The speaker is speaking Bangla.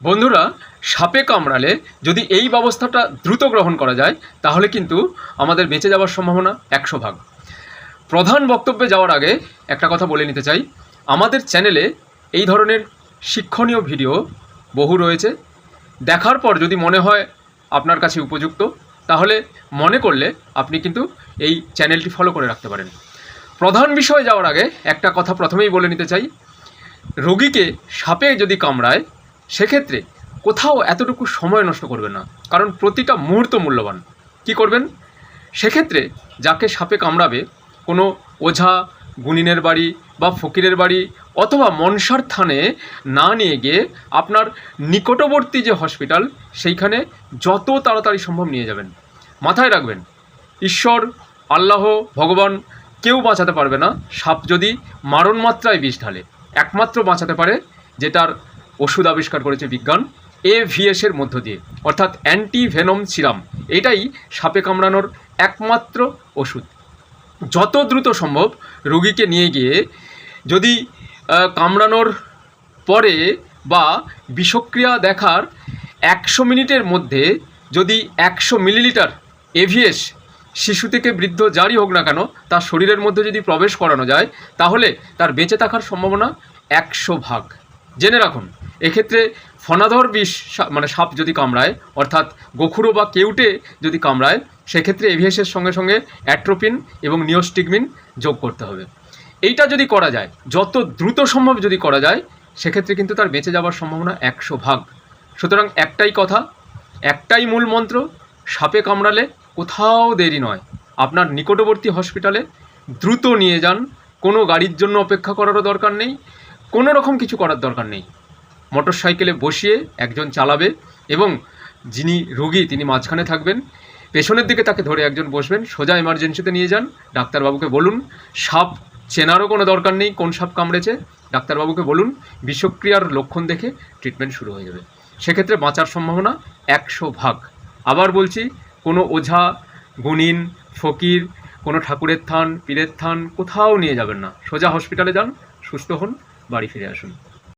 বন্ধুরা, সাপে কামড়ালে যদি এই ব্যবস্থাটা দ্রুত গ্রহণ করা যায়, তাহলে কিন্তু আমাদের বেঁচে যাওয়ার সম্ভাবনা একশো ভাগ। প্রধান বক্তব্যে যাওয়ার আগে একটা কথা বলে নিতে চাই। আমাদের চ্যানেলে এই ধরনের শিক্ষণীয় ভিডিও বহু রয়েছে। দেখার পর যদি মনে হয় আপনার কাছে উপযুক্ত, তাহলে মনে করলে আপনি কিন্তু এই চ্যানেলটি ফলো করে রাখতে পারেন। প্রধান বিষয়ে যাওয়ার আগে একটা কথা প্রথমেই বলে নিতে চাই। রোগীকে সাপে যদি কামড়ায় সেক্ষেত্রে কোথাও এতটুকু সময় নষ্ট করবেন না, কারণ প্রতিটা মুহূর্ত মূল্যবান। কি করবেন? সেক্ষেত্রে যাকে সাপে কামড়াবে, কোনো ওঝা গুনিনের বাড়ি বা ফকিরের বাড়ি অথবা মনসার থানে না নিয়ে গিয়ে আপনার নিকটবর্তী যে হসপিটাল, সেইখানে যত তাড়াতাড়ি সম্ভব নিয়ে যাবেন। মাথায় রাখবেন, ঈশ্বর, আল্লাহ, ভগবান কেউ বাঁচাতে পারবে না। সাপ যদি মারণ মাত্রায় বিষ ঢালে, একমাত্র বাঁচাতে পারে যেটার ওষুধ আবিষ্কার করেছে বিজ্ঞান এভিএস এর মধ্য দিয়ে, অর্থাৎ অ্যান্টি ভেনম সিরাম এটাই সাপে কামড়ানোর একমাত্র ওষুধ। যত দ্রুত সম্ভব রুগীকে নিয়ে গিয়ে যদি কামড়ানোর পরে বা বিষক্রিয়া দেখার একশো মিনিটের মধ্যে যদি একশো মিলিলিটার এভিএস শিশু থেকে বৃদ্ধ যারই হোক না কেন, তার শরীরের মধ্যে যদি প্রবেশ করানো যায়, তাহলে তার বেঁচে থাকার সম্ভাবনা একশো ভাগ। জেনে রাখুন এক্ষেত্রে ফনাধর বিষ মানে সাপ যদি কামড়ায়, অর্থাৎ গোখুরো বা কেউটে যদি কামড়ায়, সেক্ষেত্রে এভিএসের সঙ্গে সঙ্গে অ্যাট্রোপিন এবং নিওস্টিগমিন যোগ করতে হবে। এইটা যদি করা যায়, যত দ্রুত সম্ভব যদি করা যায়, সেক্ষেত্রে কিন্তু তার বেঁচে যাওয়ার সম্ভাবনা একশো ভাগ। সুতরাং একটাই কথা, একটাই মূল মন্ত্র, সাপে কামড়ালে কোথাও দেরি নয়। আপনার নিকটবর্তী হসপিটালে দ্রুত নিয়ে যান, কোনো গাড়ির জন্য অপেক্ষা করারও দরকার নেই, কোনো রকম কিছু করার দরকার নেই। মোটর সাইকেলে বসিয়ে একজন চালাবে এবং যিনি রোগী তিনি মাঝখানে থাকবেন। পেছনের দিকে তাকে ধরে একজন বসবেন। সোজা এমার্জেন্সিতে নিয়ে যান। ডাক্তারবাবুকে বলুন, সাপ চেনারও কোনো দরকার নেই, কোন সাপ কামড়েছে? ডাক্তারবাবুকে বলুন, বিষক্রিয়ার লক্ষণ দেখে ট্রিটমেন্ট শুরু হয়ে যাবে। সেক্ষেত্রে বাঁচার সম্ভাবনা একশো ভাগ। আবার বলছি, কোনো ওঝা গুনিন ফকির, কোনো ঠাকুরের থান, পীরের থান কোথাও নিয়ে যাবেন না। সোজা হসপিটালে যান, সুস্থ হন, বাড়ি ফিরে আসুন।